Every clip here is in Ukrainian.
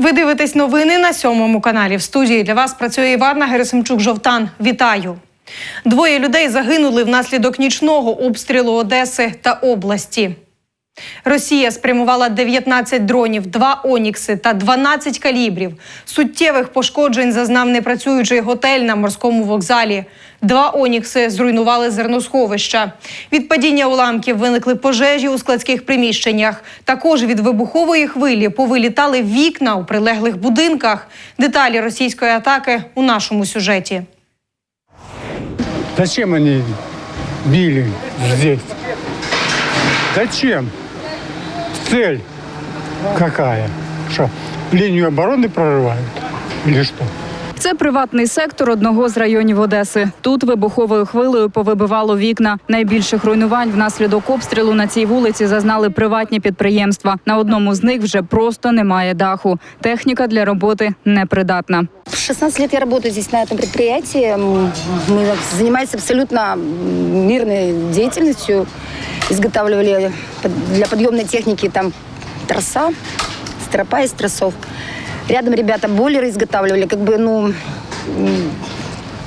Ви дивитесь новини на сьомому каналі. В студії для вас працює Іварна Герасимчук Жовтан. Вітаю. Двоє людей загинули внаслідок нічного обстрілу Одеси та області. Росія спрямувала 19 дронів, 2 онікси та 12 калібрів. Суттєвих пошкоджень зазнав непрацюючий готель на морському вокзалі. Два онікси зруйнували зерносховища. Від падіння уламків виникли пожежі у складських приміщеннях. Також від вибухової хвилі повилітали вікна у прилеглих будинках. Деталі російської атаки у нашому сюжеті. Зачем они били здесь? Зачем? Цель какая? Что, линию обороны прорывают? Или что? Це приватний сектор одного з районів Одеси. Тут вибуховою хвилею повибивало вікна. Найбільших руйнувань внаслідок обстрілу на цій вулиці зазнали приватні підприємства. На одному з них вже просто немає даху. Техніка для роботи непридатна. 16 лет я работаю здесь, на этом предприятии. М, Мы занимаемся абсолютно мирной деятельностью. Изготавливали под- для подъемной техники там троса, стропа из тросов. Рядом ребята бойлеры изготавливали, как бы, ну, м,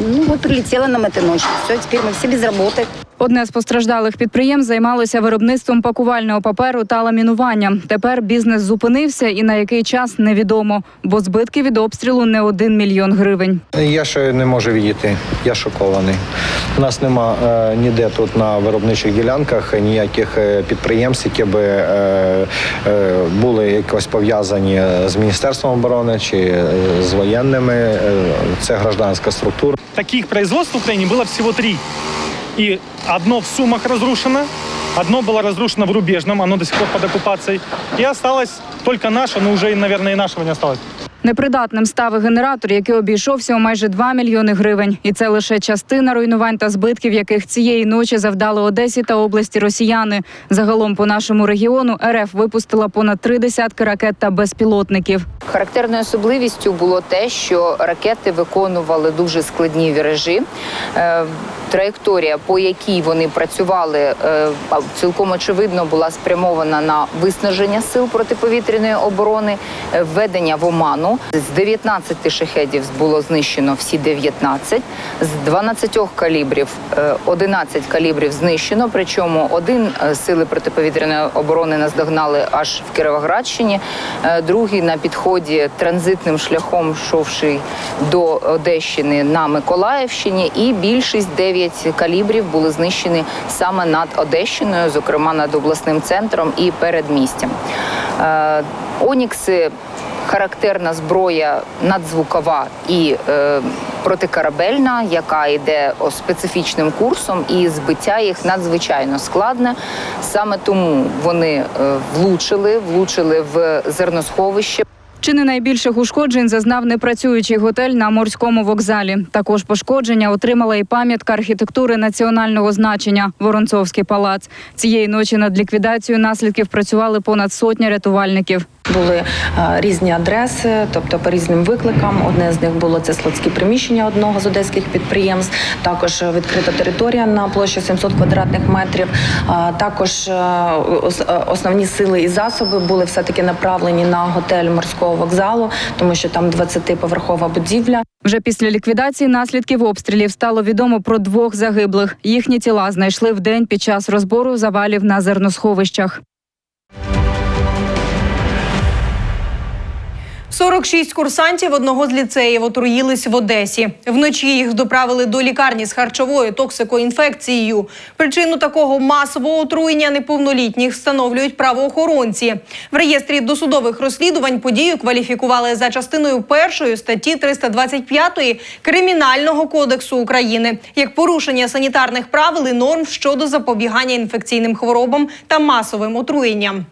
ну вот прилетела нам эта ночь. Все, теперь мы все без работы. Одне з постраждалих підприємств займалося виробництвом пакувального паперу та ламінуванням. Тепер бізнес зупинився і на який час невідомо, бо збитки від обстрілу не один мільйон гривень. Я ще не можу відійти. Я шокований. У нас нема е, ніде тут на виробничих ділянках ніяких е, підприємств, які би е, е, були якось пов'язані з міністерством оборони чи е, з воєнними. Е, це гражданська структура. Таких производств в Украине было всего три. И одно в Сумах разрушено, одно было разрушено в Рубежном, оно до сих пор под оккупацией. И осталось только наше, но уже, наверное, и нашего не осталось. Непридатним став і генератор, який обійшовся у майже 2 мільйони гривень. І це лише частина руйнувань та збитків, яких цієї ночі завдали Одесі та області росіяни. Загалом по нашому регіону РФ випустила понад три десятки ракет та безпілотників. Характерною особливістю було те, що ракети виконували дуже складні віражі. Е, Траєкторія, по якій вони працювали, е, цілком очевидно була спрямована на виснаження сил протиповітряної оборони, е, введення в оману. З 19 шахедів було знищено всі 19, з 12 калібрів е, 11 калібрів знищено. Причому один е, сили протиповітряної оборони наздогнали аж в Кіровоградщині, е, другий на підході транзитним шляхом йшовши до Одещини на Миколаївщині, і більшість 9 калібрів були знищені саме над Одещиною, зокрема над обласним центром і передмістям. Е, Онікси характерна зброя надзвукова і е, протикорабельна, яка йде специфічним курсом, і збиття їх надзвичайно складне. Саме тому вони е, влучили, влучили в зерносховище. Чи не найбільших ушкоджень зазнав непрацюючий готель на морському вокзалі. Також пошкодження отримала і пам'ятка архітектури національного значення Воронцовський палац. Цієї ночі над ліквідацією наслідків працювали понад сотня рятувальників. Були е, різні адреси, тобто по різним викликам. Одне з них було це складські приміщення одного з одеських підприємств. Також е, відкрита територія на площі 700 квадратних метрів. Також е, ос- основні сили і засоби були все таки направлені на готель морського вокзалу, тому що там 20-поверхова будівля. Вже після ліквідації наслідків обстрілів стало відомо про двох загиблих. Їхні тіла знайшли в день під час розбору завалів на зерносховищах. 46 курсантів одного з ліцеїв отруїлись в Одесі. Вночі їх доправили до лікарні з харчовою токсикоінфекцією. Причину такого масового отруєння неповнолітніх встановлюють правоохоронці. В реєстрі досудових розслідувань подію кваліфікували за частиною першої статті 325 Кримінального кодексу України як порушення санітарних правил і норм щодо запобігання інфекційним хворобам та масовим отруєнням.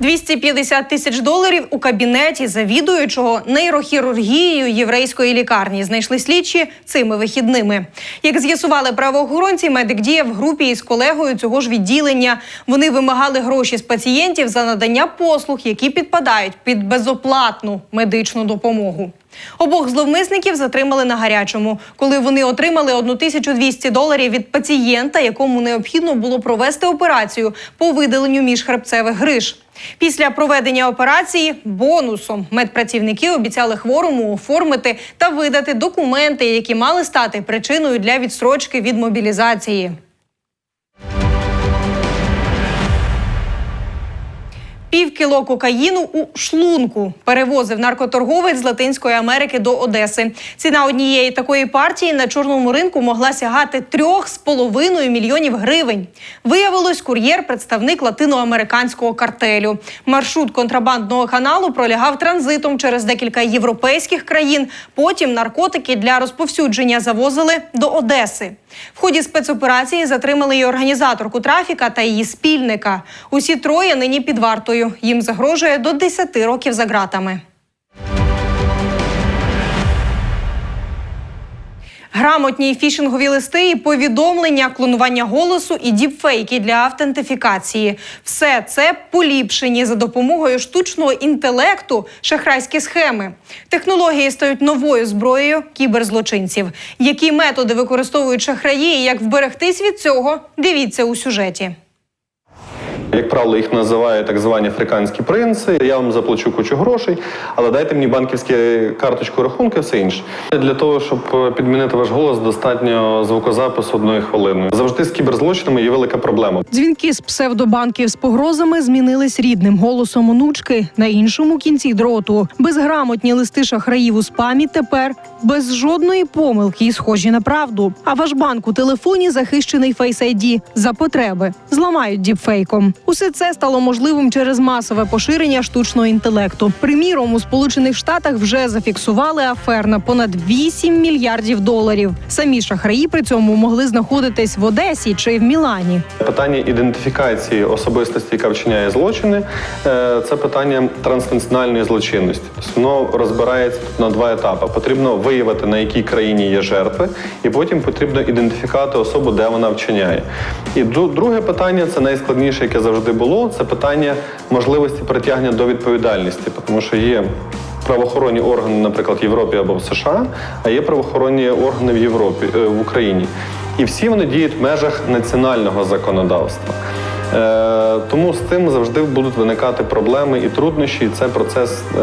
250 тисяч доларів у кабінеті завідуючого нейрохірургією єврейської лікарні знайшли слідчі цими вихідними. Як з'ясували правоохоронці, медик діяв в групі із колегою цього ж відділення. Вони вимагали гроші з пацієнтів за надання послуг, які підпадають під безоплатну медичну допомогу. Обох зловмисників затримали на гарячому, коли вони отримали 1200 доларів від пацієнта, якому необхідно було провести операцію по видаленню міжхребцевих гриж. Після проведення операції бонусом медпрацівники обіцяли хворому оформити та видати документи, які мали стати причиною для відстрочки від мобілізації. Пів кіло кокаїну у шлунку перевозив наркоторговець з Латинської Америки до Одеси. Ціна однієї такої партії на чорному ринку могла сягати трьох з половиною мільйонів гривень. Виявилось, кур'єр представник латиноамериканського картелю. Маршрут контрабандного каналу пролягав транзитом через декілька європейських країн. Потім наркотики для розповсюдження завозили до Одеси. В ході спецоперації затримали і організаторку трафіка та її спільника. Усі троє нині під вартою. Їм загрожує до 10 років за ґратами. Грамотні фішингові листи і повідомлення, клонування голосу і діпфейки для автентифікації. Все це поліпшені за допомогою штучного інтелекту шахрайські схеми. Технології стають новою зброєю кіберзлочинців. Які методи використовують шахраї і як вберегтись від цього? Дивіться у сюжеті. Як правило, їх називають так звані африканські принци. Я вам заплачу кучу грошей, але дайте мені банківську карточку рахунки, все інше. Для того, щоб підмінити ваш голос, достатньо звукозапису одної хвилини. Завжди з кіберзлочинами є велика проблема. Дзвінки з псевдобанків з погрозами змінились рідним голосом онучки на іншому кінці дроту. Безграмотні листи шахраїв у спамі тепер без жодної помилки і схожі на правду. А ваш банк у телефоні захищений Face ID за потреби. Зламають діпфейком. Усе це стало можливим через масове поширення штучного інтелекту. Приміром, у Сполучених Штатах вже зафіксували афер на понад 8 мільярдів доларів. Самі шахраї при цьому могли знаходитись в Одесі чи в Мілані. Питання ідентифікації особистості, яка вчиняє злочини, е, це питання транснаціональної злочинності. Воно розбирається на два етапи. Потрібно виявити на якій країні є жертви, і потім потрібно ідентифікувати особу, де вона вчиняє. І друге питання це найскладніше, яке завжди було. Це питання можливості притягнення до відповідальності, тому що є. Правоохоронні органи, наприклад, в Європі або в США, а є правоохоронні органи в Європі е, в Україні, і всі вони діють в межах національного законодавства. Е, тому з цим завжди будуть виникати проблеми і труднощі. І це процес е,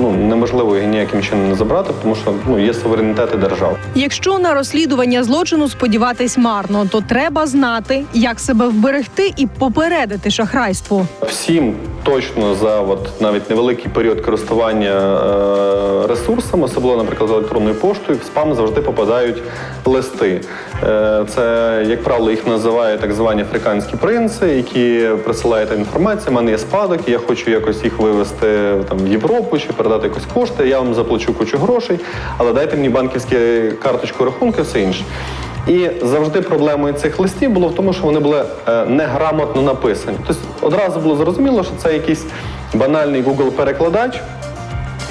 ну неможливо його ніяким чином не забрати, тому що ну є суверенітети держав. Якщо на розслідування злочину сподіватись марно, то треба знати, як себе вберегти і попередити шахрайство. Всім точно за от навіть невеликий період користування е, ресурсами, особливо, наприклад, електронною поштою, в спам завжди попадають листи. Е, це, як правило, їх називають так звані африканські принци, які присилають інформацію. У мене є спадок, я хочу якось їх вивезти там в Європу чи передати якось кошти. Я вам заплачу кучу грошей, але дайте мені банківську карточку рахунки, все інше. І завжди проблемою цих листів було в тому, що вони були е, неграмотно написані. Тобто одразу було зрозуміло, що це якийсь банальний Google-перекладач,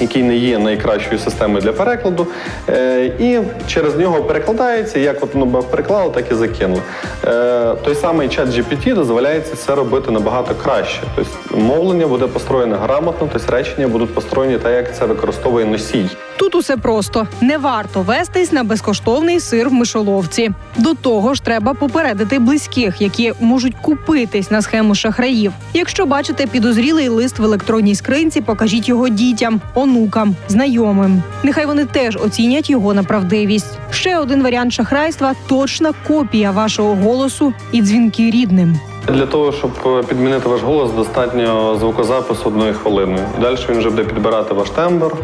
який не є найкращою системою для перекладу, е, і через нього перекладається, як от воно переклало, так і закинуло. Е, той самий чат GPT дозволяється це робити набагато краще. Тобто мовлення буде построєне грамотно, тобто речення будуть построєні так, як це використовує носій. Тут усе просто не варто вестись на безкоштовний сир в мишоловці. До того ж, треба попередити близьких, які можуть купитись на схему шахраїв. Якщо бачите підозрілий лист в електронній скринці, покажіть його дітям, онукам, знайомим. Нехай вони теж оцінять його на правдивість. Ще один варіант шахрайства точна копія вашого голосу і дзвінки рідним. Для того, щоб е, підмінити ваш голос, достатньо звукозапису одної хвилини. Далі він вже буде підбирати ваш тембр,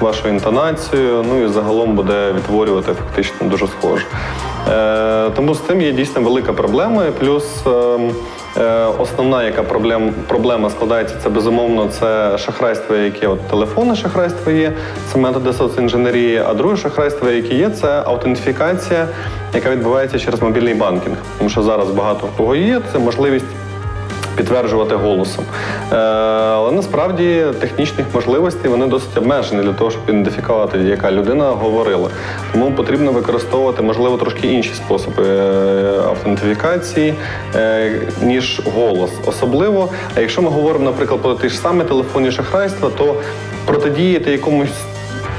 вашу інтонацію, ну і загалом буде відтворювати фактично дуже схоже. Е, тому з цим є дійсно велика проблема. Плюс е, основна, яка проблем, проблема складається, це безумовно це шахрайство, яке от телефони шахрайство є, це методи соцінженерії. А друге шахрайство, яке є, це аутентифікація, яка відбувається через мобільний банкінг. Тому що зараз багато кого є, це можливість підтверджувати голосом. Е, але насправді технічних можливостей вони досить обмежені для того, щоб ідентифікувати, яка людина говорила. Тому потрібно використовувати, можливо, трошки інші способи е, автентифікації, е, ніж голос. Особливо, якщо ми говоримо, наприклад, про ті ж самі телефонні шахрайства, то протидіяти якомусь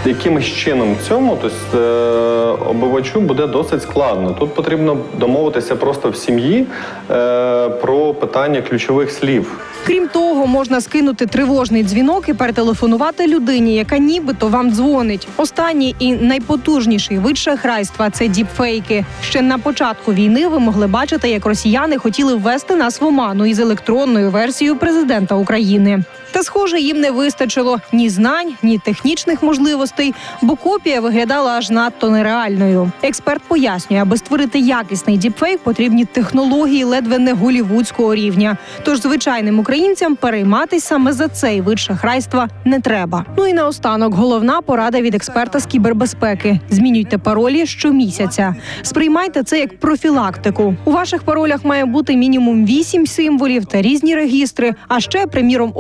якимось чином цьому, тобто обивачу буде досить складно. Тут потрібно домовитися просто в сім'ї е, про питання ключових слів. Крім того, можна скинути тривожний дзвінок і перетелефонувати людині, яка нібито вам дзвонить. Останній і найпотужніший вид шахрайства це діпфейки. Ще на початку війни ви могли бачити, як росіяни хотіли ввести нас в оману із електронною версією президента України. Та, схоже, їм не вистачило ні знань, ні технічних можливостей, бо копія виглядала аж надто нереальною. Експерт пояснює, аби створити якісний діпфейк, потрібні технології ледве не голівудського рівня. Тож звичайним українцям перейматись саме за цей вид шахрайства не треба. Ну і наостанок головна порада від експерта з кібербезпеки: змінюйте паролі щомісяця. Сприймайте це як профілактику. У ваших паролях має бути мінімум 8 символів та різні регістри. А ще, приміром,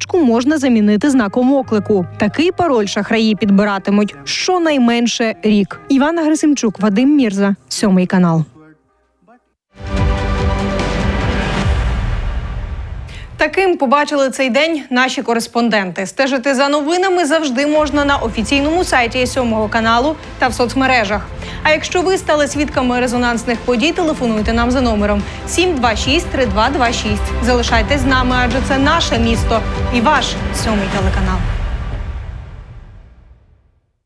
одиничку можна замінити знаком оклику. Такий пароль шахраї підбиратимуть щонайменше рік. Івана Грисимчук, Вадим Мірза, сьомий канал. Таким побачили цей день наші кореспонденти. Стежити за новинами завжди можна на офіційному сайті сьомого каналу та в соцмережах. А якщо ви стали свідками резонансних подій, телефонуйте нам за номером 726 3226. Залишайтесь з нами, адже це наше місто і ваш сьомий телеканал.